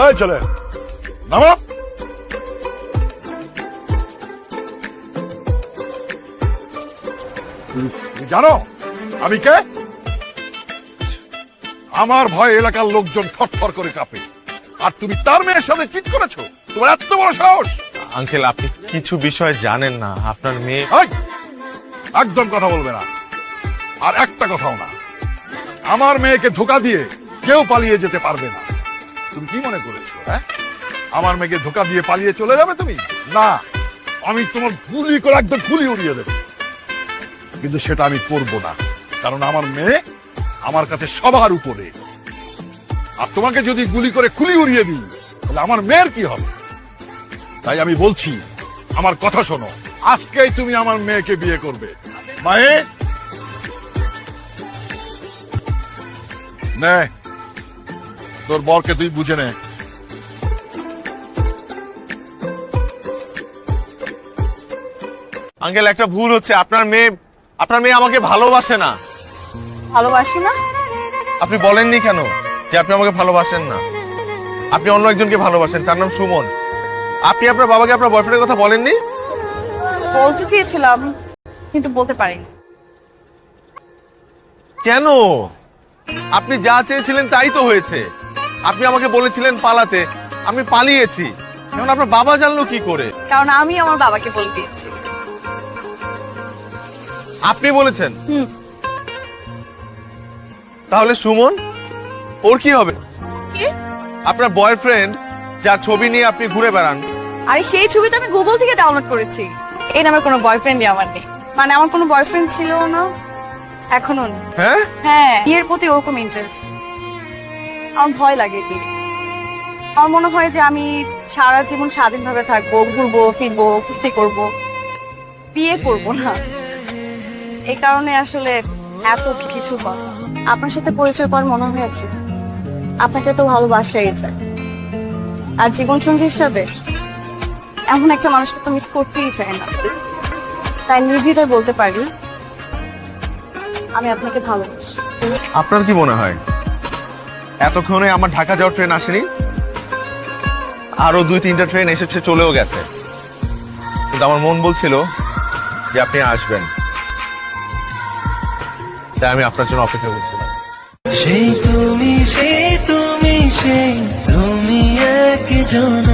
এই ছেলে নামো। তুমি জানো আমি কে? আমার ভয় এলাকার লোকজন থরথর করে কাঁপে। আর তুমি তার মেয়ের সাথে চিট করেছ? তোমার এত বড় সাহস! আঙ্কেল আপনি কিছু বিষয় জানেন না। আপনার মেয়ে একদম কথা বলবে না। আর একটা কথাও না। আমার মেয়েকে ধোকা দিয়ে কেউ পালিয়ে যেতে পারবে না। তুমি কি মনে করেছ হ্যাঁ? আমার মেয়েকে ধোকা দিয়ে পালিয়ে চলে যাবে তুমি? না, আমি তোমার গুলি করে একদম গুলি উড়িয়ে দেবো। কিন্তু সেটা আমি করব না, কারণ আমার মেয়ে আমার কাছে সবার উপরে। আর তোমাকে যদি গুলি করে খুলি উড়িয়ে দিই, তাহলে আমার মেয়ের কি হবে? তাই আমি বলছি, আমার কথা শোনো, আজকেই তুমি আমার মেয়েকে বিয়ে করবে। মায়ে? নে তোর বরকে তুই বুঝে নে। আঙ্কেল একটা ভুল হচ্ছে। আপনার মেয়ে আপনার মেয়ে আমাকে ভালোবাসে না। ভালোবাসি না? আপনি বলেননি কেন যে আপনি আমাকে ভালোবাসেন না? আপনি অন্য একজনকে ভালোবাসেন তার নাম সুমন। আপনি আপনার বাবাকে আপনার বয়ফ্রেন্ডের কথা বলেননি? বলতে চেয়েছিলাম কিন্তু বলতে পারিনি। কেন? আপনি যা চেয়েছিলেন তাই তো হয়েছে। আপনি আমাকে বলেছিলেন পালাতে। আমি পালিয়েছি। এখন আপনার বাবা জানলো কি করে? কারণ আমি আমার বাবাকে বলে দিয়েছি। আপনি বলেছেন? তাহলে সুমন ওর কি হবে? কি? আপনার বয়ফ্রেন্ড যার ছবি নিয়ে আপনি ঘুরে বেড়ান। আরে সেই ছবি তো আমি গুগল থেকে ডাউনলোড করেছি। এই নামের কোনো বয়ফ্রেন্ডই আমার নেই। মানে আমার কোনো বয়ফ্রেন্ড ছিল না এখনও হ্যাঁ? হ্যাঁ বিয়ের প্রতি ওরকম ইন্টারেস্ট আমার ভয় লাগে আমার মনে হয় যে আমি সারা জীবন স্বাধীনভাবে থাকব, ঘুরবো, ফিরবো, ফুর্তি করব। বিয়ে করব না। এই কারণে আসলে এত কিছু কথা আপনার সাথে পরিচয় পর মনে হয়েছে? আপনাকে তো ভালোবাসাই যায়। আর জীবন সঙ্গী হিসাবে এমন একটা মানুষকে তো মিস করতেই চায় না। তাই নির্দ্বিধায় বলতে পারি, আমি আপনাকে ভালোবাসি। আপনার কি মনে হয়? এতক্ষণে আমার ঢাকা যাওয়ার ট্রেন আসেনি। আরও দুই, তিনটা ট্রেন এসেছে, চলেও গেছে। কিন্তু আমার মন বলছিল যে আপনি আসবেন। তাই আমি আপনার জন্য অপেক্ষা করছিলাম। সেই তুমি সেই তুমি সেই তুমি একজনা।